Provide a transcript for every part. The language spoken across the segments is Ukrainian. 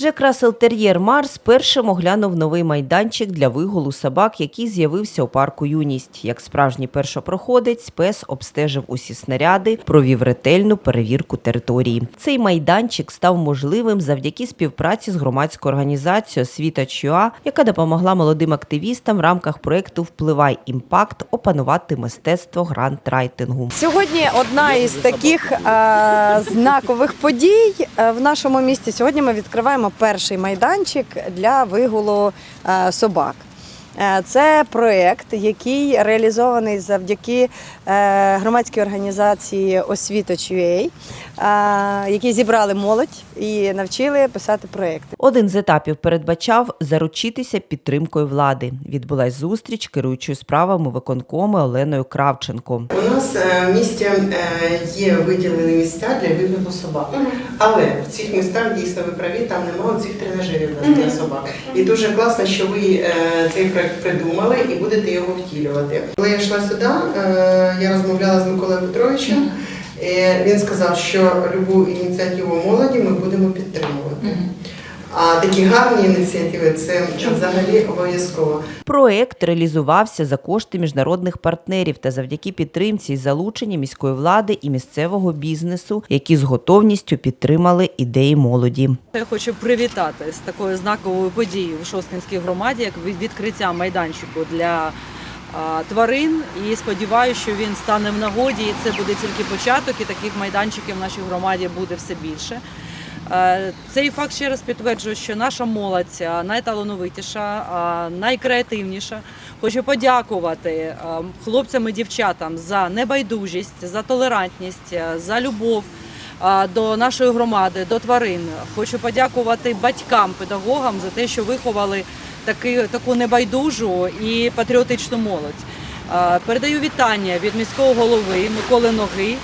Джек Рассел Тер'єр Марс першим оглянув новий майданчик для вигулу собак, який з'явився у парку Юність. Як справжній першопроходець, пес обстежив усі снаряди, провів ретельну перевірку території. Цей майданчик став можливим завдяки співпраці з громадською організацією Освіта ЧЮА, яка допомогла молодим активістам в рамках проекту Впливай імпакт опанувати мистецтво грантрайтингу. Сьогодні одна із таких е, знакових подій е, в нашому місті. Сьогодні ми відкриваємо перший майданчик для вигулу е, собак. Е, Це проєкт, який реалізований завдяки е, громадській організації Освіта.UA, е, які зібрали молодь і навчили писати проєкти. Один з етапів передбачав заручитися підтримкою влади. Відбулась зустріч керуючою справами виконкому Оленою Кравченко. У нас в місті є виділені місця для вигляду собак, але в цих містах дійсно ви праві, там немає цих тренажерів для собак. І дуже класно, що ви цей проект придумали і будете його втілювати. Коли я йшла сюди, е, я розмовляла з Миколою Петровичем. Він сказав, що любу ініціативу молоді ми будемо підтримувати. А такі гарні ініціативи це взагалі обов'язково. Проект реалізувався за кошти міжнародних партнерів та завдяки підтримці і залученні міської влади і місцевого бізнесу, які з готовністю підтримали ідеї молоді. Я хочу привітати з такою знаковою подією в Шосткинській громаді, як відкриття майданчику для тварин. І сподіваюся, що він стане в нагоді. І це буде тільки початок, і таких майданчиків в нашій громаді буде все більше. Е, Цей факт ще раз підтверджує, що наша молодь найталановитіша, а, найкреативніша. Хочу подякувати хлопцям і дівчатам за небайдужість, за толерантність, за любов до нашої громади, до тварин. Хочу подякувати батькам, педагогам за те, що виховали таку небайдужу і патріотичну молодь. Передаю вітання від міського голови Миколи Ноги.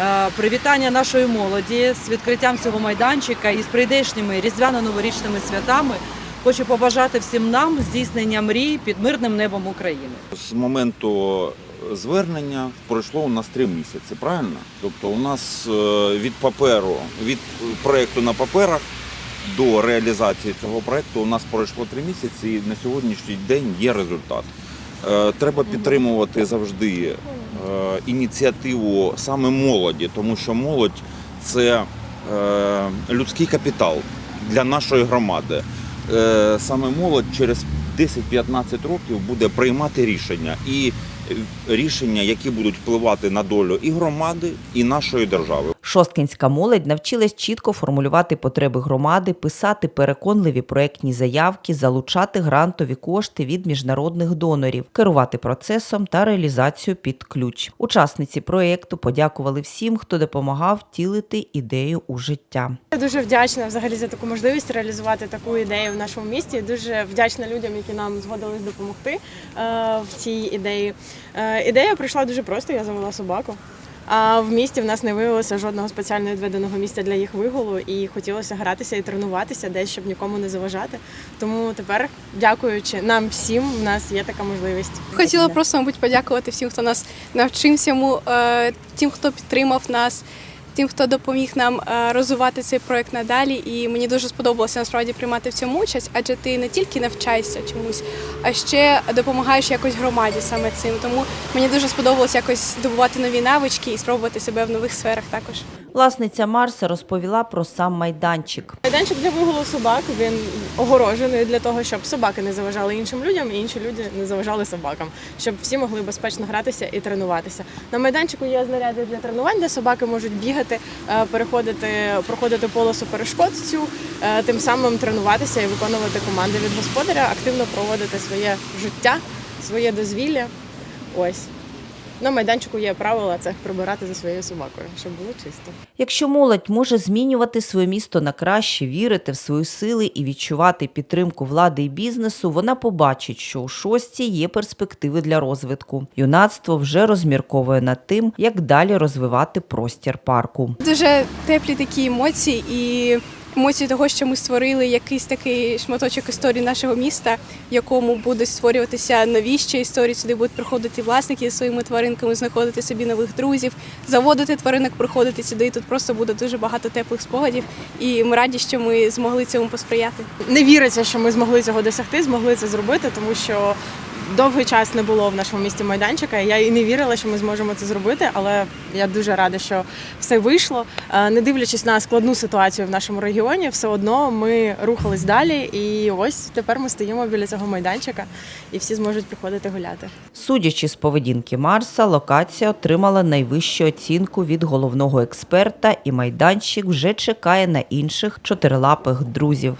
Е, Привітання нашої молоді з відкриттям цього майданчика і з прийдешніми різдвяно-новорічними святами. Хочу побажати всім нам здійснення мрій під мирним небом України. З моменту звернення пройшло у нас три місяці, правильно? Тобто у нас е, від паперу, від проєкту на паперах до реалізації цього проєкту у нас пройшло три місяці і на сьогоднішній день є результат. Е, Треба підтримувати завжди е, ініціативу саме молоді, тому що молодь це е, людський капітал для нашої громади. Е, Саме молодь через 10-15 років буде приймати рішення і е, рішення, які будуть впливати на долю і громади, і нашої держави. Шосткинська молодь навчилась чітко формулювати потреби громади, писати переконливі проектні заявки, залучати грантові кошти від міжнародних донорів, керувати процесом та реалізацією під ключ. Учасниці проекту подякували всім, хто допомагав втілити ідею у життя. Я дуже вдячна взагалі за таку можливість реалізувати таку ідею в нашому місті. Дуже вдячна людям, які нам згодились допомогти е, в цій ідеї. Е, ідея прийшла дуже просто. Я завела собаку. А в місті в нас не виявилося жодного спеціально відведеного місця для їх вигулу, і хотілося гратися і тренуватися десь, щоб нікому не заважати. Тому тепер, дякуючи нам всім, в нас є така можливість. Хотіла просто, мабуть, подякувати всім, хто нас навчив е, тим, хто підтримав нас, тим, хто допоміг нам е, розвивати цей проект надалі. І мені дуже сподобалося насправді приймати в цьому участь, адже ти не тільки навчаєшся чомусь, а ще допомагаєш якось громаді саме цим. Тому мені дуже сподобалося якось здобувати нові навички і спробувати себе в нових сферах також. Власниця Марса розповіла про сам майданчик. Майданчик для вигулу собак він огорожений для того, щоб собаки не заважали іншим людям, і інші люди не заважали собакам, щоб всі могли безпечно гратися і тренуватися. На майданчику є знаряди для тренувань, де собаки можуть бігати, е, переходити, проходити полосу перешкод цю, е, тим самим тренуватися і виконувати команди від господаря, активно проводити своє життя, своє дозвілля. Ось. На майданчику є правила це прибирати за своєю собакою, щоб було чисто. Якщо молодь може змінювати своє місто на краще, вірити в свої сили і відчувати підтримку влади і бізнесу, вона побачить, що у шості є перспективи для розвитку. Юнацтво вже розмірковує над тим, як далі розвивати простір парку. Дуже теплі такі емоції, і емоції того, що ми створили якийсь такий шматочок історії нашого міста, в якому будуть створюватися нові ще історії. Сюди будуть приходити власники зі своїми тваринками, знаходити собі нових друзів, заводити тваринок, приходити сюди. Тут просто буде дуже багато теплих спогадів. І ми раді, що ми змогли цьому посприяти. Не віриться, що ми змогли цього досягти, змогли це зробити, тому що довгий час не було в нашому місті майданчика. Я і не вірила, що ми зможемо це зробити, але я дуже рада, що все вийшло. Е, Не дивлячись на складну ситуацію в нашому регіоні, все одно ми рухались далі. І ось тепер ми стоїмо біля цього майданчика, і всі зможуть приходити гуляти. Судячи з поведінки Марса, локація отримала найвищу оцінку від головного експерта, і майданчик вже чекає на інших чотирилапих друзів.